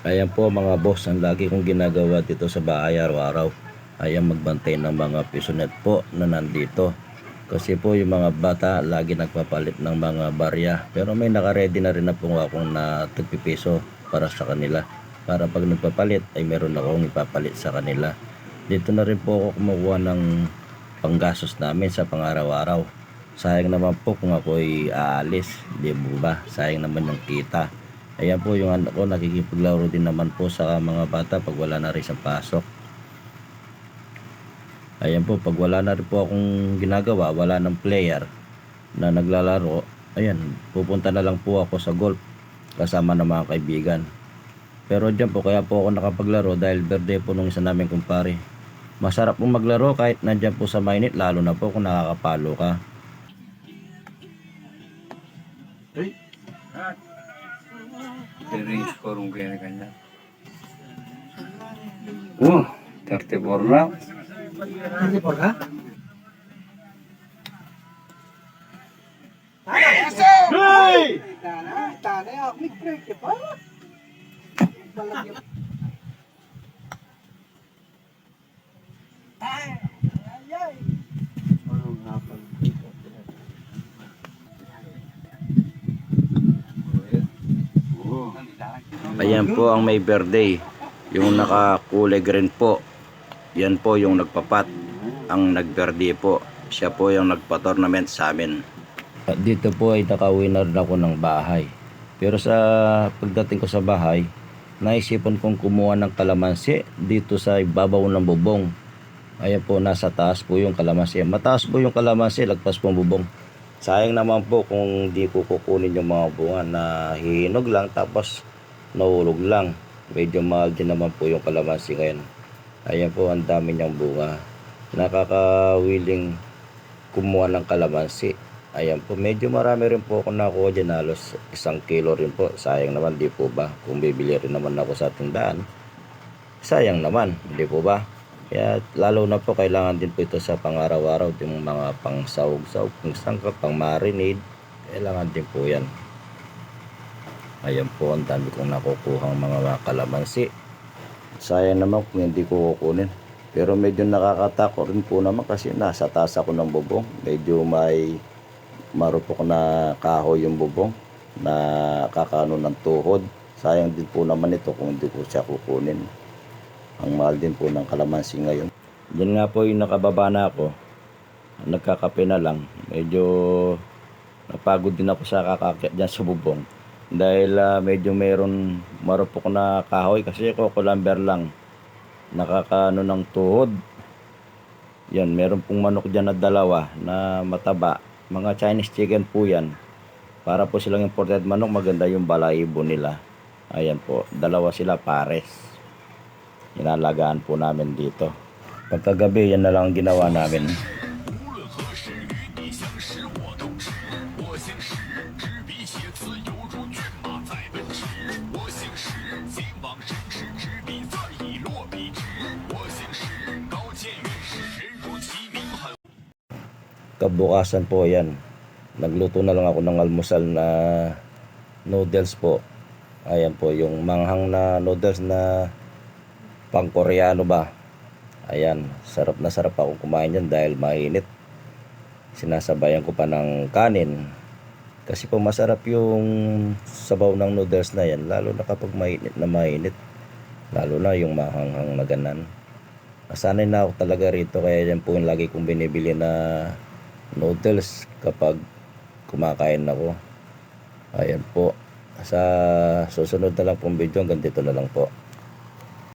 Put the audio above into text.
Ayan po mga boss, ang lagi kong ginagawa dito sa bahay araw-araw. Ayan magbantay ng mga pisonet po na nandito. Kasi po yung mga bata lagi nagpapalit ng mga barya. Pero may nakaredy na rin na po akong na tagpipiso para sa kanila. Para pag nagpapalit ay meron akong ipapalit sa kanila. Dito na rin po ako kumukuha ng panggastos namin sa pangaraw-araw. Sayang naman po kung ako ay aalis. Di ba? Sayang naman yung kita. Ayan po yung anak ko, nakikipaglaro din naman po sa mga bata pag wala na rin sa pasok. Ayan po, pag wala na rin po akong ginagawa, wala ng player na naglalaro, ayan, pupunta na lang po ako sa golf kasama ng mga kaibigan. Pero dyan po, kaya po ako nakapaglaro dahil birthday po nung isa namin kumpare. Masarap pong maglaro kahit nandyan po sa mainit, lalo na po kung nakakapalo ka. Pero score mo kaya na kanya. Oh, 34 na. Hindi po ka? Tana, tana, ako may break pa. Balagyan. Ay, ay, ay. Oh. Ayan po ang may birthday. Yung nakakulay green po. Yan po yung nagpapat. Ang nagbirthday po. Siya po yung nagpa-tournament sa amin. Dito po ay naka-winner na ako ng bahay. Pero sa pagdating ko sa bahay, naisipan kong kumuha ng kalamansi dito sa ibabaw ng bubong. Ayan po, nasa taas po yung kalamansi. Mataas po yung kalamansi, lagpas po ang bubong. Sayang naman po kung di ko kukunin yung mga bunga na hihinog lang tapos nahulog lang. Medyo mahal din naman po yung kalamansi ngayon. Ayan po, ang dami niyang bunga. Nakakawiling kumuha ng kalamansi. Ayan po, medyo marami rin po ako nakuha dyan. Halos isang kilo rin po. Sayang naman, di po ba? Kung bibili rin naman ako sa tindahan, sayang naman, di po ba? Kaya lalo na po kailangan din po ito sa pang-araw-araw, yung mga pang sahog-sahog, pang sangkap, pang marinade, kailangan din po yan. Ayan po, ang dami kong nakukuhang mga kalamansi. Sayang naman kung hindi ko kukunin. Pero medyo nakakatakot rin po naman kasi nasa taas ako ng bubong. Medyo may marupok na kahoy yung bubong na kakano ng tuhod. Sayang din po naman ito kung hindi ko siya kukunin. Ang mahal din po ng kalamansi ngayon. Diyan nga po yung nakababa na ako. Nagkakape na lang. Medyo napagod din ako sa kakakyat dyan sa bubong. Dahil ah, medyo mayroon marupok na kahoy kasi ko lumber lang. Nakakaano ng tuhod. Yan, meron pong manok dyan na dalawa na mataba. Mga Chinese chicken po yan. Para po silang imported manok, maganda yung balahibo nila. Ayan po, dalawa sila pares inalagaan po namin dito. Pagkagabi, yan na lang ang ginawa namin. Kabukasan po yan. Nagluto na lang ako ng almusal na noodles po. Ayan po, yung manghang na noodles na pang koreano ba? Ayan sarap na sarap ako kumain yan dahil mainit. Sinasabayan ko pa ng kanin. Kasi po masarap yung sabaw ng noodles na yan lalo na kapag mainit na mainit. Lalo na yung mahanghang na ganan. Nasanay na ako talaga rito kaya yan po yung lagi kong binibili na noodles kapag kumakain ako. Ayan po. Sa susunod na lang pong video hanggang dito na lang po